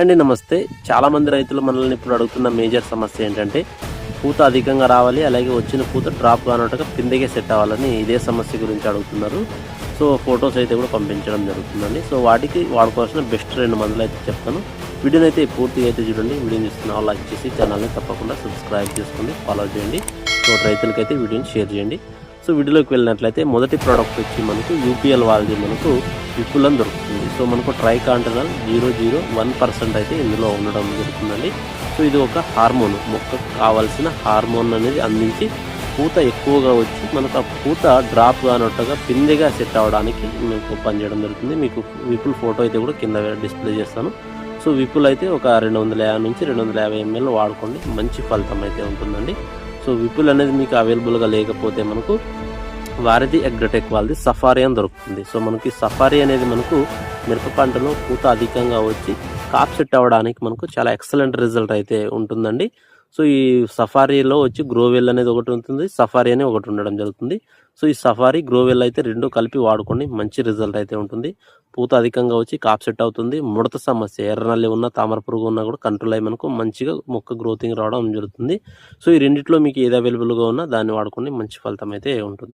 అండి నమస్తే. చాలామంది రైతులు మనల్ని ఇప్పుడు అడుగుతున్న మేజర్ సమస్య ఏంటంటే పూత అధికంగా రావాలి అలాగే వచ్చిన పూత డ్రాప్ కానట్టుగా పిందెగే సెట్ అవ్వాలని ఇదే సమస్య గురించి అడుగుతున్నారు. సో ఫొటోస్ అయితే కూడా పంపించడం జరుగుతుందండి. సో వాటికి వాడుకోవాల్సిన బెస్ట్ రెండు మందులు అయితే చెప్తాను. వీడియోని అయితే పూర్తిగా అయితే చూడండి. వీడియోని చూస్తున్న వాళ్ళు లైక్ చేసి ఛానల్ని తప్పకుండా సబ్స్క్రైబ్ చేసుకోండి ఫాలో చేయండి. సో రైతులకైతే వీడియోని షేర్ చేయండి. సో వీడియోలోకి వెళ్ళినట్లయితే మొదటి ప్రోడక్ట్ వచ్చి మనకు యూపీఎల్ వాళ్ళది మనకు విపులం దొరుకుతుంది సో మనకు triacontanol zero zero one percent అయితే ఇందులో ఉండడం జరుగుతుందండి. సో ఇది ఒక హార్మోన్. మొక్కకు కావాల్సిన హార్మోన్ అనేది అందించి పూత ఎక్కువగా వచ్చి మనకు ఆ పూత డ్రాప్ కానట్టుగా పిందెగా సెట్ అవ్వడానికి మీకు పనిచేయడం జరుగుతుంది. మీకు విపుల్ ఫోటో అయితే కూడా కింద డిస్ప్లే చేస్తాను. సో విపుల్ అయితే ఒక రెండు వందల యాభై నుంచి రెండు వందల యాభై ఎంఎల్ వాడుకోండి. మంచి ఫలితం అయితే ఉంటుందండి. సో విపుల్ అనేది మీకు అవైలబుల్గా లేకపోతే మనకు వారిది అగ్రటెక్ వాళ్ళది సఫారీ అని దొరుకుతుంది. సో మనకి సఫారీ అనేది మనకు మిరప పంటలో పూత అధికంగా వచ్చి కాప్ సెట్ అవ్వడానికి మనకు చాలా ఎక్సలెంట్ రిజల్ట్ అయితే ఉంటుందండి. సో ఈ సఫారీలో వచ్చి గ్రోవెల్ అనేది ఒకటి ఉంటుంది సఫారీ అని ఒకటి ఉండడం జరుగుతుంది. సో ఈ సఫారీ గ్రోవెల్ అయితే రెండు కలిపి వాడుకోండి మంచి రిజల్ట్ అయితే ఉంటుంది. పూత అధికంగా వచ్చి కాప్ సెట్ అవుతుంది. ముడత సమస్య ఎర్రనల్లి ఉన్న తామర పురుగు ఉన్నా కూడా కంట్రోల్ అయ్యి మనకు మంచిగా మొక్క గ్రోతింగ్ రావడం జరుగుతుంది. సో ఈ రెండిట్లో మీకు ఏది అవైలబుల్గా ఉన్నా దాన్ని వాడుకొని మంచి ఫలితం అయితే ఉంటుంది.